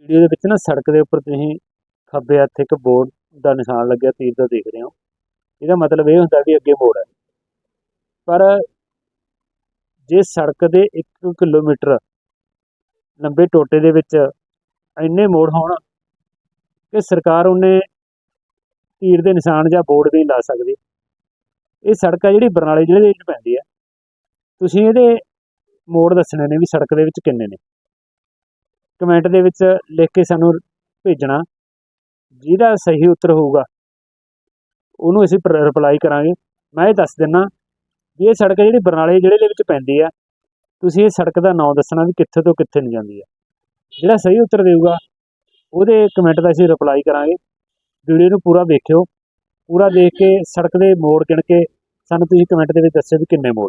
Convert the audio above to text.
Video ਦੇ ਵਿੱਚ ਨਾ ਸੜਕ ਦੇ ਉੱਪਰ ਤੁਸੀਂ ਖੱਬੇ ਹੱਥ ਇੱਕ ਬੋਰਡ ਦਾ ਨਿਸ਼ਾਨ ਲੱਗਿਆ, ਤੀਰ ਦਾ ਦੇਖ ਰਹੇ ਹੋ। ਇਹਦਾ ਮਤਲਬ ਇਹ ਹੁੰਦਾ ਵੀ ਅੱਗੇ ਮੋੜ ਹੈ। ਪਰ ਜੇ ਸੜਕ ਦੇ 1 ਕਿਲੋਮੀਟਰ ਲੰਬੇ ਟੋਟੇ ਦੇ ਵਿੱਚ ਇੰਨੇ ਮੋੜ ਹੋਣ ਕਿ ਸਰਕਾਰ ਉਹਨੇ ਤੀਰ ਦੇ ਨਿਸ਼ਾਨ ਜਾਂ ਬੋਰਡ ਵੀ ਲਾ ਸਕਦੀ। ਇਹ ਸੜਕ ਆ ਜਿਹੜੀ ਬਰਨਾਲੇ ਜ਼ਿਲ੍ਹੇ ਦੇ ਵਿੱਚ ਪੈਂਦੀ ਹੈ। ਤੁਸੀਂ ਇਹਦੇ ਮੋੜ ਦੱਸਣੇ ਨੇ ਵੀ ਸੜਕ ਦੇ ਵਿੱਚ ਕਿੰਨੇ ਨੇ। ਕਮੈਂਟ ਦੇ ਵਿੱਚ ਲਿਖ ਕੇ ਸਾਨੂੰ ਭੇਜਣਾ। ਜਿਹਦਾ ਸਹੀ ਉੱਤਰ ਹੋਊਗਾ, ਉਹਨੂੰ ਅਸੀਂ ਰਿਪਲਾਈ ਕਰਾਂਗੇ। ਮੈਂ ਇਹ ਦੱਸ ਦਿੰਨਾ ਵੀ ਇਹ ਸੜਕ ਜਿਹੜੀ ਬਰਨਾਲੇ ਜ਼ਿਲ੍ਹੇ ਦੇ ਵਿੱਚ ਪੈਂਦੀ ਆ, ਤੁਸੀਂ ਇਹ ਸੜਕ ਦਾ ਨਾਮ ਦੱਸਣਾ ਵੀ ਕਿੱਥੇ ਤੋਂ ਕਿੱਥੇ ਨੂੰ ਜਾਂਦੀ ਹੈ ਜਿਹੜਾ ਸਹੀ ਉੱਤਰ ਦੇਊਗਾ, ਉਹਦੇ ਕਮੈਂਟ ਦਾ ਅਸੀਂ ਰਿਪਲਾਈ ਕਰਾਂਗੇ। ਵੀਡੀਓ ਨੂੰ ਪੂਰਾ ਦੇਖਿਓ ਪੂਰਾ ਦੇਖ ਕੇ ਸੜਕ ਦੇ ਮੋੜ ਗਿਣ ਕੇ ਸਾਨੂੰ ਤੁਸੀਂ ਕਮੈਂਟ ਦੇ ਵਿੱਚ ਦੱਸਿਓ ਵੀ ਕਿੰਨੇ ਮੋੜ